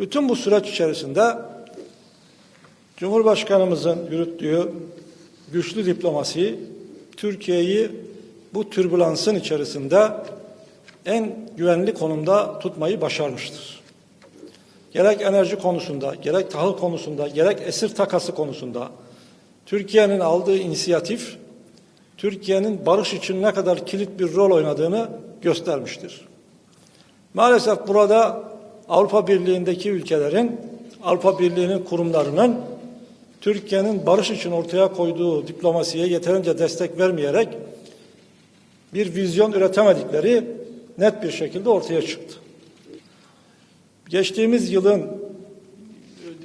Bütün bu süreç içerisinde Cumhurbaşkanımızın yürüttüğü güçlü diplomasi Türkiye'yi bu türbülansın içerisinde en güvenli konumda tutmayı başarmıştır. Gerek enerji konusunda, gerek tahıl konusunda, gerek esir takası konusunda Türkiye'nin aldığı inisiyatif Türkiye'nin barış için ne kadar kilit bir rol oynadığını göstermiştir. Maalesef burada Avrupa Birliği'ndeki ülkelerin, Avrupa Birliği'nin kurumlarının Türkiye'nin barış için ortaya koyduğu diplomasiye yeterince destek vermeyerek bir vizyon üretemedikleri net bir şekilde ortaya çıktı. Geçtiğimiz yılın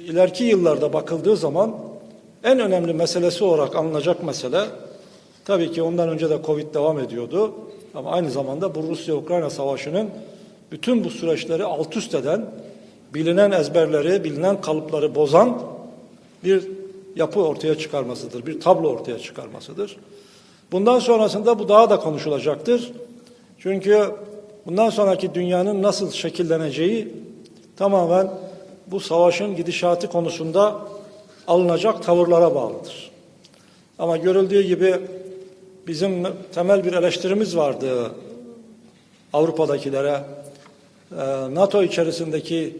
ileriki yıllarda bakıldığı zaman en önemli meselesi olarak alınacak mesele tabii ki ondan önce de Covid devam ediyordu ama aynı zamanda bu Rusya-Ukrayna savaşının bütün bu süreçleri alt üst eden, bilinen ezberleri, bilinen kalıpları bozan bir yapı ortaya çıkarmasıdır, bir tablo ortaya çıkarmasıdır. Bundan sonrasında bu daha da konuşulacaktır. Çünkü bundan sonraki dünyanın nasıl şekilleneceği tamamen bu savaşın gidişatı konusunda alınacak tavırlara bağlıdır. Ama görüldüğü gibi bizim temel bir eleştirimiz vardı Avrupa'dakilere. Ee, NATO içerisindeki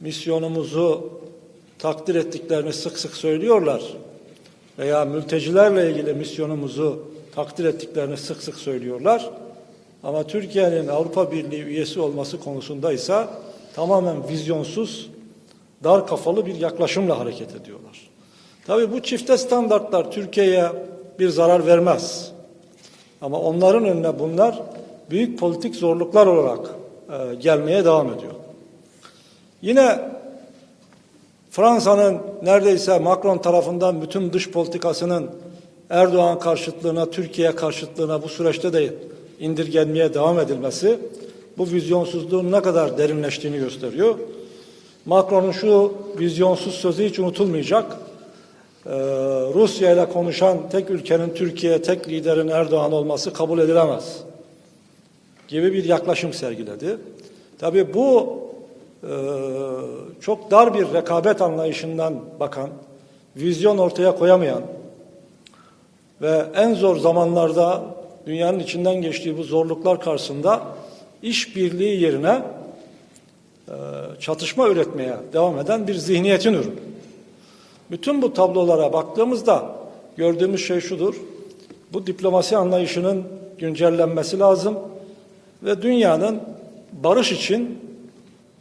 misyonumuzu takdir ettiklerini sık sık söylüyorlar. Veya mültecilerle ilgili misyonumuzu takdir ettiklerini sık sık söylüyorlar. Ama Türkiye'nin Avrupa Birliği üyesi olması konusunda ise tamamen vizyonsuz, dar kafalı bir yaklaşımla hareket ediyorlar. Tabii bu çifte standartlar Türkiye'ye bir zarar vermez. Ama onların önüne bunlar büyük politik zorluklar olarak e, gelmeye devam ediyor. Yine Fransa'nın neredeyse Macron tarafından bütün dış politikasının Erdoğan karşıtlığına, Türkiye karşıtlığına bu süreçte de indirgenmeye devam edilmesi bu vizyonsuzluğun ne kadar derinleştiğini gösteriyor. Macron'un şu vizyonsuz sözü hiç unutulmayacak. Ee, Rusya ile konuşan tek ülkenin Türkiye, tek liderin Erdoğan olması kabul edilemez gibi bir yaklaşım sergiledi. Tabii bu e, çok dar bir rekabet anlayışından bakan, vizyon ortaya koyamayan ve en zor zamanlarda dünyanın içinden geçtiği bu zorluklar karşısında işbirliği yerine e, çatışma üretmeye devam eden bir zihniyetin ürünü. Bütün bu tablolara baktığımızda gördüğümüz şey şudur. Bu diplomasi anlayışının güncellenmesi lazım ve dünyanın barış için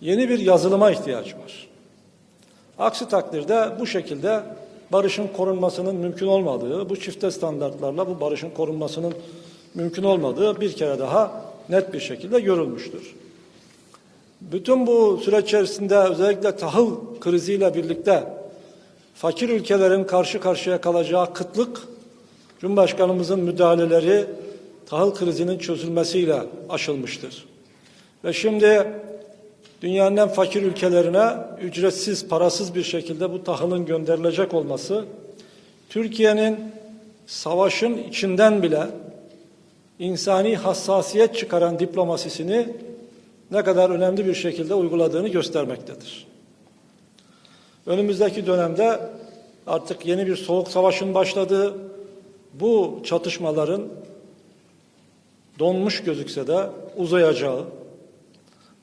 yeni bir yazılıma ihtiyacı var. Aksi takdirde bu şekilde barışın korunmasının mümkün olmadığı, bu çifte standartlarla bu barışın korunmasının mümkün olmadığı bir kere daha net bir şekilde görülmüştür. Bütün bu süreç içerisinde özellikle tahıl kriziyle birlikte fakir ülkelerin karşı karşıya kalacağı kıtlık, Cumhurbaşkanımızın müdahaleleri tahıl krizinin çözülmesiyle aşılmıştır. Ve şimdi dünyanın en fakir ülkelerine ücretsiz, parasız bir şekilde bu tahılın gönderilecek olması, Türkiye'nin savaşın içinden bile insani hassasiyet çıkaran diplomasisini ne kadar önemli bir şekilde uyguladığını göstermektedir. Önümüzdeki dönemde artık yeni bir soğuk savaşın başladığı, bu çatışmaların donmuş gözükse de uzayacağı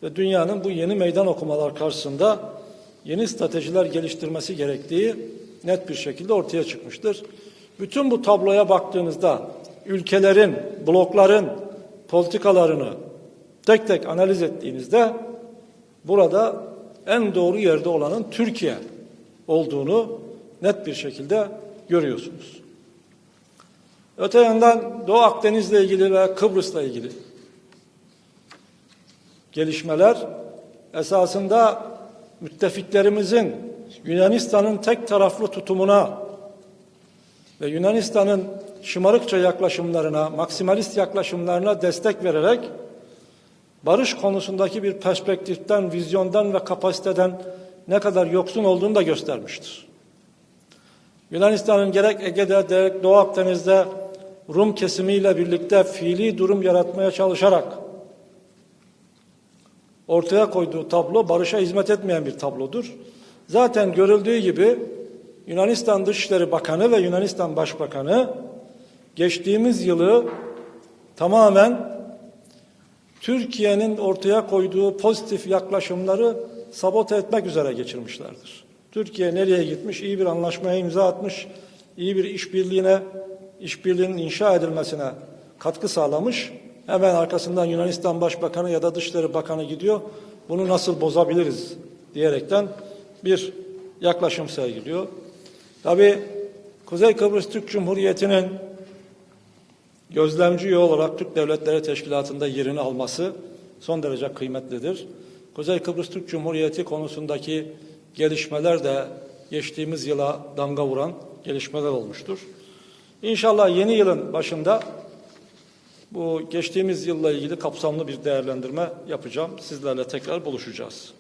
ve dünyanın bu yeni meydan okumalar karşısında yeni stratejiler geliştirmesi gerektiği net bir şekilde ortaya çıkmıştır. Bütün bu tabloya baktığınızda ülkelerin, blokların politikalarını tek tek analiz ettiğinizde burada en doğru yerde olanın Türkiye olduğunu net bir şekilde görüyorsunuz. Öte yandan Doğu Akdeniz'le ilgili ve Kıbrıs'la ilgili gelişmeler esasında müttefiklerimizin Yunanistan'ın tek taraflı tutumuna ve Yunanistan'ın şımarıkça yaklaşımlarına, maksimalist yaklaşımlarına destek vererek barış konusundaki bir perspektiften, vizyondan ve kapasiteden ne kadar yoksun olduğunu da göstermiştir. Yunanistan'ın gerek Ege'de, gerek Doğu Akdeniz'de Rum kesimiyle birlikte fiili durum yaratmaya çalışarak ortaya koyduğu tablo barışa hizmet etmeyen bir tablodur. Zaten görüldüğü gibi Yunanistan Dışişleri Bakanı ve Yunanistan Başbakanı geçtiğimiz yılı tamamen Türkiye'nin ortaya koyduğu pozitif yaklaşımları sabote etmek üzere geçirmişlerdir. Türkiye nereye gitmiş? İyi bir anlaşmaya imza atmış, iyi bir işbirliğine, işbirliğinin inşa edilmesine katkı sağlamış. Hemen arkasından Yunanistan Başbakanı ya da Dışişleri Bakanı gidiyor. Bunu nasıl bozabiliriz diyerekten bir yaklaşım sergiliyor. Tabii Kuzey Kıbrıs Türk Cumhuriyeti'nin gözlemci üye olarak Türk Devletleri Teşkilatı'nda yerini alması son derece kıymetlidir. Kuzey Kıbrıs Türk Cumhuriyeti konusundaki gelişmeler de geçtiğimiz yıla damga vuran gelişmeler olmuştur. İnşallah yeni yılın başında bu geçtiğimiz yılla ilgili kapsamlı bir değerlendirme yapacağım. Sizlerle tekrar buluşacağız.